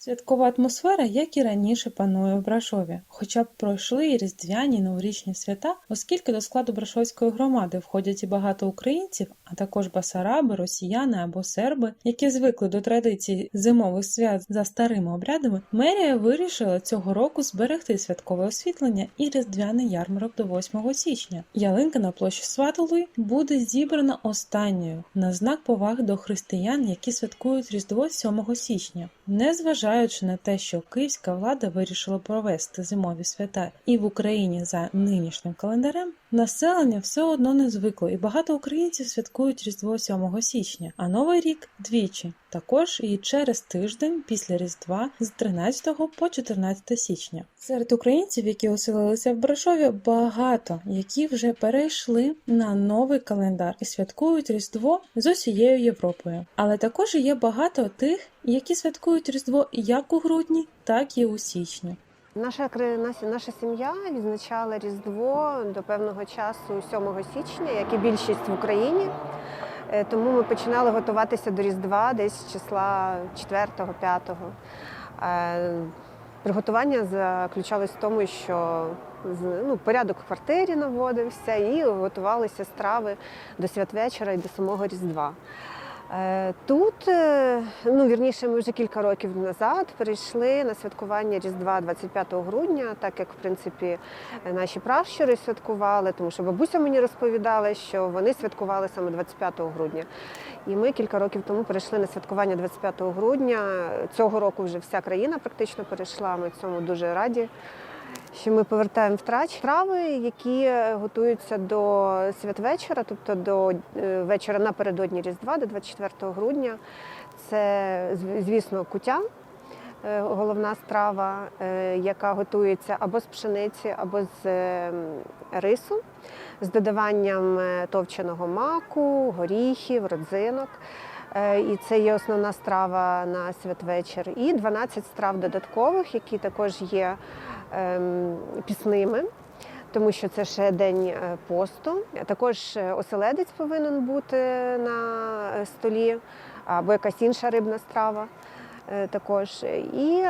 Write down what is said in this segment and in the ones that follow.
Святкова атмосфера, як і раніше, панує в Брашові, хоча б пройшли і різдвяні і новорічні свята, оскільки до складу Брашовської громади входять і багато українців, а також басараби, росіяни або серби, які звикли до традицій зимових свят за старими обрядами, мерія вирішила цього року зберегти святкове освітлення і різдвяний ярмарок до 8 січня. Ялинка на площі Сватолої буде зібрана останньою на знак поваги до християн, які святкують Різдво 7 січня. Незважаючи на те, що київська влада вирішила провести зимові свята і в Україні за нинішнім календарем, населення все одно не звикло, і багато українців святкують Різдво 7 січня, а Новий рік двічі. Також і через тиждень після Різдва з 13 по 14 січня. Серед українців, які оселилися в Брашові, багато, які вже перейшли на новий календар і святкують Різдво з усією Європою. Але також є багато тих, які святкують Різдво як у грудні, так і у січні. Наша наша, сім'я відзначала Різдво до певного часу 7 січня, як і більшість в Україні. Е, Тому ми починали готуватися до Різдва десь з числа 4-5. Е, Приготування заключалось в тому, що ну, порядок в квартирі наводився і готувалися страви до святвечора і до самого Різдва. Е, Тут, е, ну вірніше, ми вже кілька років назад перейшли на святкування Різдва 25 грудня, так як в принципі наші пращури святкували, тому що бабуся мені розповідала, що вони святкували саме 25 грудня. І ми кілька років тому перейшли на святкування 25 грудня. Цього року вже вся країна практично перейшла. Ми цьому дуже раді. Що ми повертаємо втрач трави, які готуються до святвечора, тобто до е, вечора напередодні Різдва, до 24 грудня. Це, звісно, кутя, е, головна страва, е, яка готується або з пшениці, або з е, рису, з додаванням е, товченого маку, горіхів, родзинок. Е, І це є основна страва на святвечір. І 12 страв додаткових, які також є пісними, тому що це ще день е, посту. Також е, оселедець повинен бути на е, столі, або якась інша рибна страва. Також і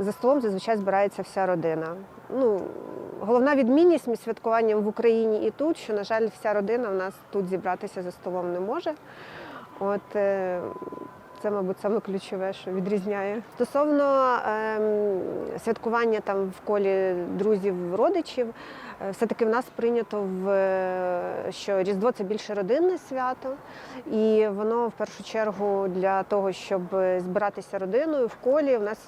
за столом зазвичай збирається вся родина. Ну, головна відмінність між святкуванням в Україні і тут, що, на жаль, вся родина в нас тут зібратися за столом не може. От це, мабуть, саме ключове, що відрізняє. Стосовно ем, святкування там в колі друзів, родичів, е, все-таки в нас прийнято, в, е, що Різдво це більше родинне свято, і воно в першу чергу для того, щоб збиратися родиною в колі, в нас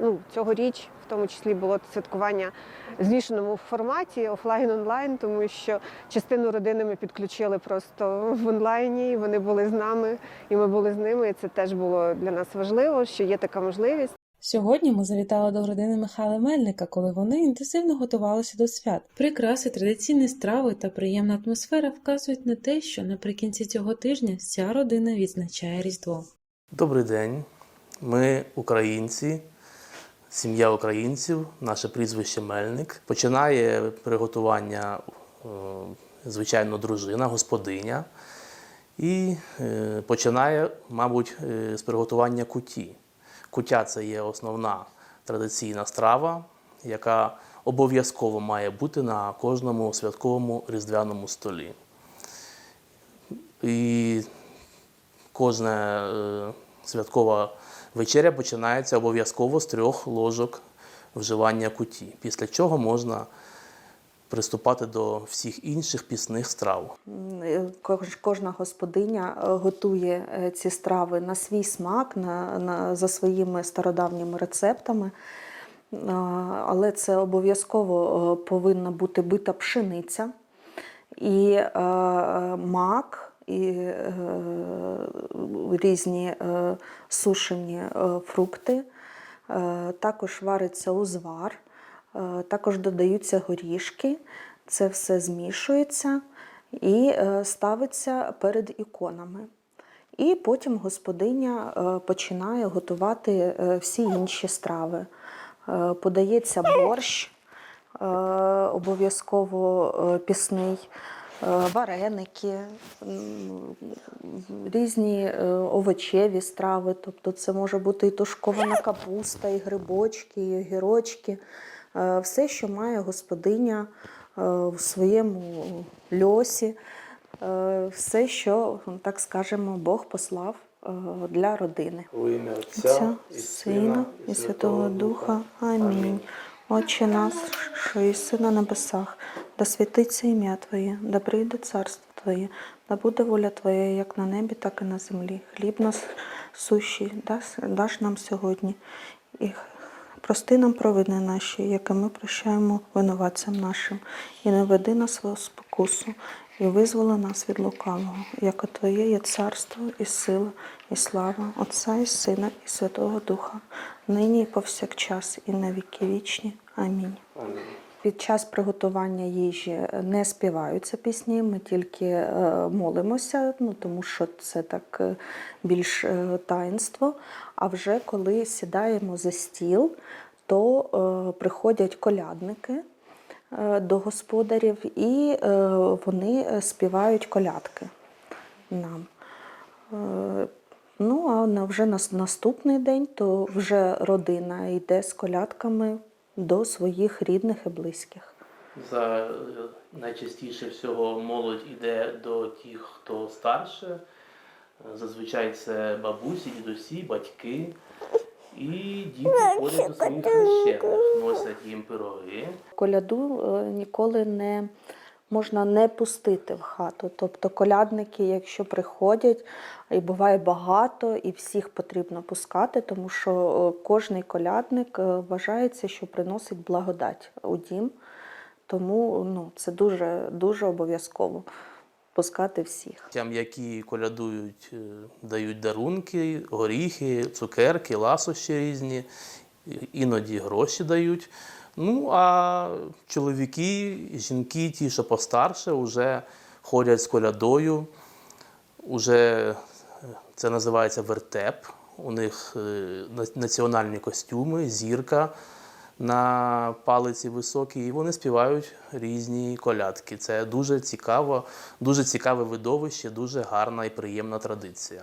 ну, цьогоріч в тому числі було святкування в змішаному форматі офлайн-онлайн, тому що частину родини ми підключили просто в онлайні, вони були з нами, і ми були з ними. І це теж було для нас важливо, що є така можливість. Сьогодні ми завітали до родини Михайла Мельника, коли вони інтенсивно готувалися до свят. Прикраси, традиційні страви та приємна атмосфера вказують на те, що наприкінці цього тижня вся родина відзначає Різдво. Добрий день. Ми українці, сім'я українців, наше прізвище Мельник. Починає приготування, е, звичайно, дружина, господиня. І е, починає, мабуть, е, з приготування куті. Кутя це є основна традиційна страва, яка обов'язково має бути на кожному святковому різдвяному столі. І кожна е, святкова вечеря починається обов'язково з трьох ложок вживання куті, після чого можна приступати до всіх інших пісних страв. Е, Кожна господиня е, готує е, ці страви на свій смак, на, на, за своїми стародавніми рецептами. Але це обов'язково е, повинна бути бита пшениця і е, е, мак, і е, різні е, сушені е, фрукти. Е, Також вариться узвар, е, також додаються горішки. Це все змішується і е, ставиться перед іконами. І потім господиня е, починає готувати е, всі інші страви. Е, Подається борщ, е, обов'язково е, пісний. вареники, різні е, овочеві страви. Тобто це може бути і тушкована капуста, і грибочки, і огірочки. Е, Все, що має господиня е, в своєму льосі, е, все, що, так скажемо, Бог послав для родини. У ім'я Отця, Сина і Святого Духа. Амінь. Отче наш, що єси на небесах, да святиться ім'я Твоє, да прийде царство Твоє, да буде воля Твоя, як на небі, так і на землі. Хліб нас сущий, даш нам сьогодні. І прости нам провини наші, яке ми прощаємо винуватцям нашим, і не веди нас в спокусу, і визволи нас від лукавого, яке Твоє є царство, і сила, і слава Отця і Сина, і Святого Духа, нині і повсякчас, і на віки вічні. Амінь. Під час приготування їжі не співаються пісні, ми тільки е, молимося, ну тому що це так е, більш е, таїнство. А вже коли сідаємо за стіл, то приходять колядники до господарів, і вони співають колядки нам. Ну, а вже наступний день то вже родина йде з колядками до своїх рідних і близьких. За е, найчастіше всього молодь іде до тих, хто старше. Е, Зазвичай це бабусі, дідусі, батьки. І діти ходять до своїх хрещених, носять їм пироги. Коляду е, ніколи не можна не пустити в хату. Тобто колядники, якщо приходять, і буває багато, і всіх потрібно пускати, тому що е, кожний колядник е, вважається, що приносить благодать у дім. Тому ну, це дуже, дуже обов'язково пускати всіх. Тям, які колядують, е, дають дарунки, горіхи, цукерки, ласощі різні, іноді гроші дають. Ну, а чоловіки, жінки, ті, що постарше, вже ходять з колядою. Уже е, це називається вертеп. У них е, національні костюми, зірка на палиці високій, і вони співають різні колядки. Це дуже цікаво, дуже цікаве видовище, дуже гарна і приємна традиція.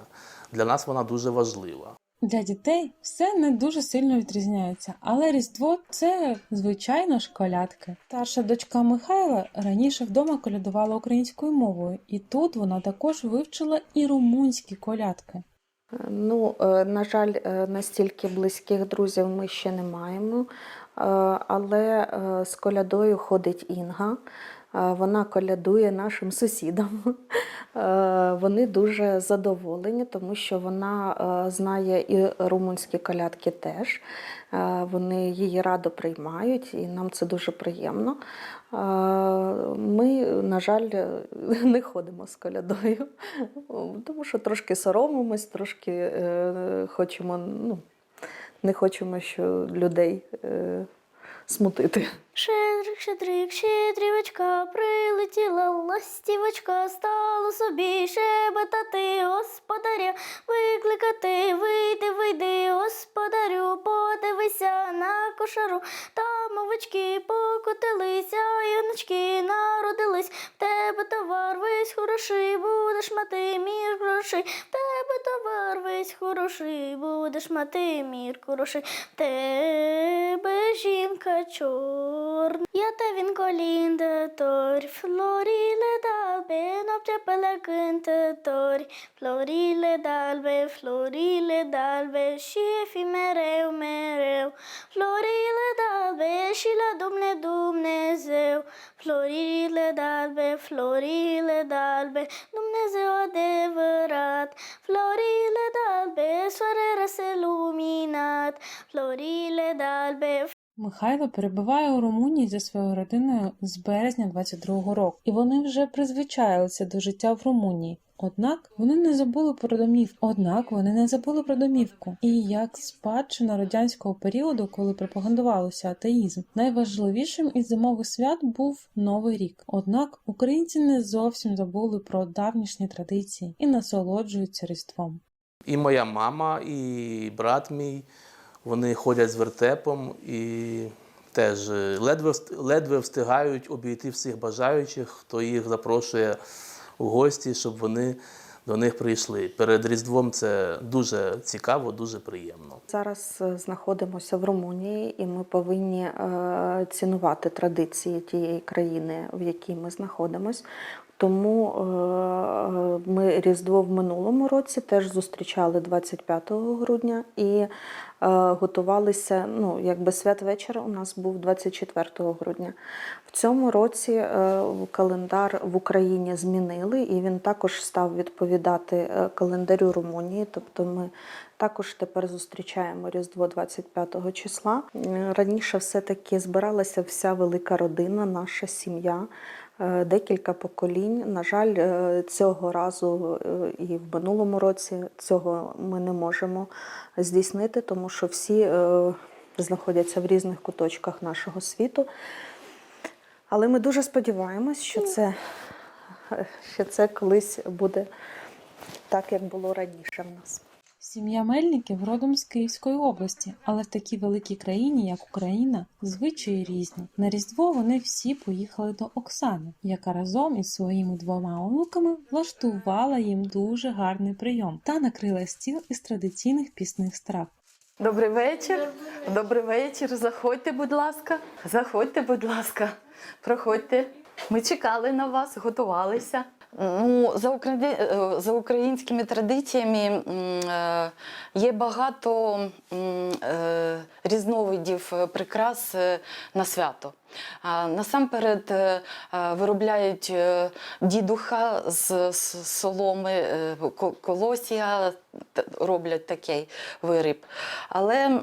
Для нас вона дуже важлива. Для дітей все не дуже сильно відрізняється, але Різдво це звичайно ж колядки. Старша дочка Михайла раніше вдома колядувала українською мовою, і тут вона також вивчила і румунські колядки. Ну, е, на жаль, е, настільки близьких друзів ми ще не маємо, Е, але з колядою ходить Інга. Вона колядує нашим сусідам. Е, Вони дуже задоволені, тому що вона е, знає і румунські колядки теж. Е, Вони її радо приймають, і нам це дуже приємно. Ми, на жаль, не ходимо з колядою, тому що трошки соромимось, трошки хочемо, ну, не хочемо, що людей смутити. Щедрик, щедрик, щедрівочка, прилетіла ластівочка, стало собі шебетати. Господаря, викликати, вийди, вийди, господарю, подивися на кошару, там овочки покотилися, юночки народились, в тебе товар весь хороший, будеш мати мір грошей, в тебе товар весь хороший, будеш мати мір хороший, в тебе жінка чорна. turn Iată vin colindători Florile de albe Noapte pe la cântători Florile de albe Florile de albe Și fi mereu, mereu Florile de albe Și la Dumne Dumnezeu Florile de albe Florile de albe Dumnezeu adevărat Florile de albe Soare răse luminat Florile de albe Михайло перебуває у Румунії зі своєю родиною з березня 22-го року, і вони вже призвичаїлися до життя в Румунії. Однак вони не забули про домівку. Однак вони не забули про домівку. І як спадщина радянського періоду, коли пропагандувалося атеїзм, найважливішим із зимових свят був Новий рік. Однак українці не зовсім забули про давнішні традиції і насолоджуються Різдвом. І моя мама, і брат мій, вони ходять з вертепом і теж е, ледве, ледве встигають обійти всіх бажаючих, хто їх запрошує у гості, щоб вони до них прийшли. Перед Різдвом це дуже цікаво, дуже приємно. Зараз е, знаходимося в Румунії, і ми повинні е, цінувати традиції тієї країни, в якій ми знаходимося. Тому ми Різдво в минулому році теж зустрічали 25 грудня і готувалися. Ну, якби святвечір у нас був 24 грудня. В цьому році е, календар в Україні змінили, і він також став відповідати е, календарю Румунії. Тобто ми також тепер зустрічаємо Різдво 25 числа. Е, Раніше все-таки збиралася вся велика родина, наша сім'я, е, декілька поколінь. На жаль, е, цього разу е, і в минулому році цього ми не можемо здійснити, тому що всі е, знаходяться в різних куточках нашого світу. Але ми дуже сподіваємось, що це, що це колись буде так, як було раніше в нас. Сім'я Мельників родом з Київської області, але в такій великій країні, як Україна, звичаї різні. На Різдво вони всі поїхали до Оксани, яка разом із своїми двома онуками влаштувала їм дуже гарний прийом та накрила стіл із традиційних пісних страв. Добрий вечір. Добрий вечір. Заходьте, будь ласка. Заходьте, будь ласка. Проходьте. Ми чекали на вас, готувалися. Ну, за, украї... е, за українськими традиціями е, є багато е, різновидів прикрас на свято. Насамперед виробляють дідуха з соломи, колосія роблять такий виріб. Але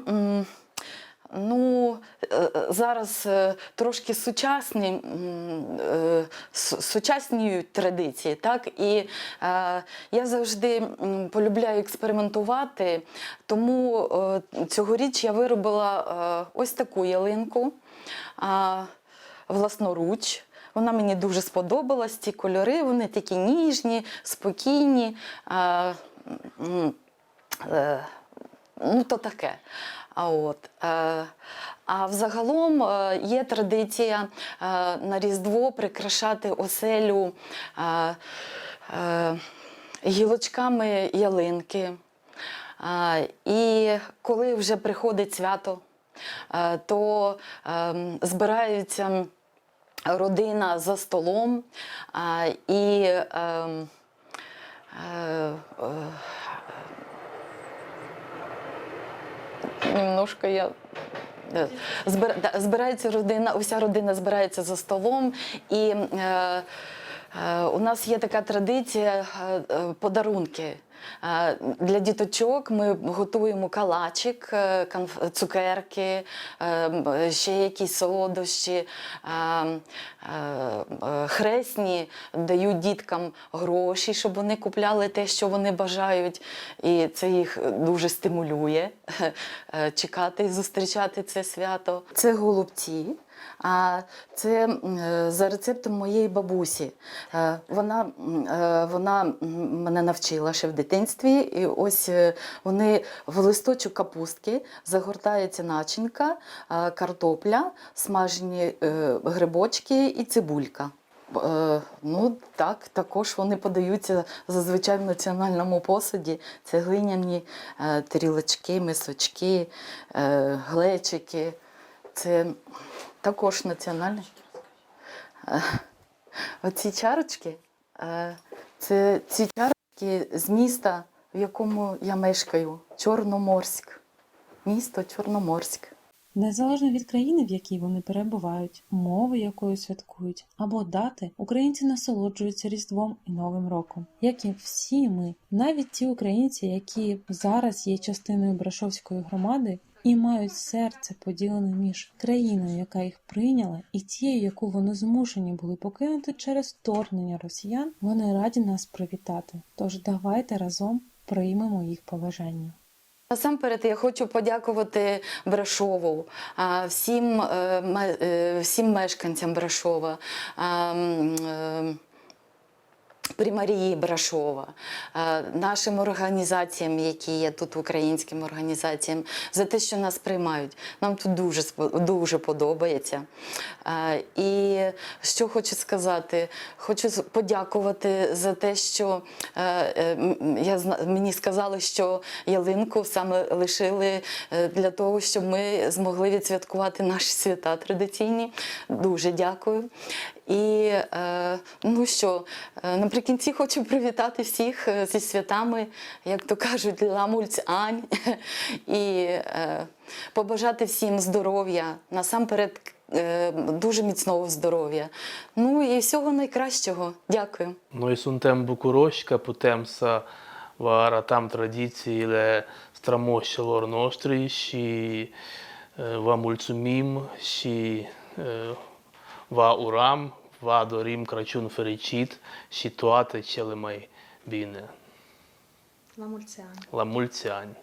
Ну, е, е, зараз е, трошки сучасні, сучасні традиції, так? І я завжди полюбляю експериментувати, тому цьогоріч я виробила ось таку ялинку власноруч. Вона мені дуже сподобалась, ці кольори, вони такі ніжні, спокійні. ну, то таке. А от. Е, а взагалом е, є традиція е, на Різдво прикрашати оселю гілочками ялинки. І коли вже приходить свято, то збираються родина за столом і е, е, е, немножко я. е, Збирається родина, уся родина збирається за столом, і е, е, у нас є така традиція е, е, подарунки. Е, Для діточок ми готуємо калачик, цукерки, ще якісь солодощі. Хресні дають діткам гроші, щоб вони купляли те, що вони бажають. І це їх дуже стимулює е, чекати і зустрічати це свято. Це голубці. А це е, за рецептом моєї бабусі. Е, Вона, е, вона мене навчила ще в дитинстві. І ось е, вони в листочок капустки загортається начинка, е, картопля, смажені е, грибочки і цибулька. Е, Ну так, також вони подаються зазвичай в національному посуді. Це глиняні е, тарілочки, мисочки, е, глечики. Це також національне. Е, Оці чарочки, е, це ці чарочки з міста, в якому я мешкаю, Чорноморськ. Місто Чорноморськ. Незалежно від країни, в якій вони перебувають, мови якою святкують, або дати, українці насолоджуються Різдвом і Новим роком, як і всі ми, навіть ті українці, які зараз є частиною Брашовської громади і мають серце поділене між країною, яка їх прийняла, і тією, яку вони змушені були покинути через вторгнення росіян, вони раді нас привітати. Тож давайте разом приймемо їх побажання. Насамперед я хочу подякувати Брашову, всім, е, е, всім мешканцям Брашова. При Марії Брашова, е, нашим організаціям, які є тут, українським організаціям, за те, що нас приймають. Нам тут дуже, дуже подобається. Е, І що хочу сказати, хочу подякувати за те, що е, я, мені сказали, що ялинку саме лишили для того, щоб ми змогли відсвяткувати наші свята традиційні. Дуже дякую. І е, ну що, е, наприкінці хочу привітати всіх е, зі святами, як то кажуть, ламульць Ань, і побажати всім здоров'я, насамперед дуже міцного здоров'я. Ну і всього найкращого. Дякую. Bucuroși că putem să vă arătăm tradițiile strămoșilor noștri și uh, vă mulțumim și uh, Vă uram, vă adorim Crăciun fericit și toate cele mai bine. La mulți ani! La mulți ani!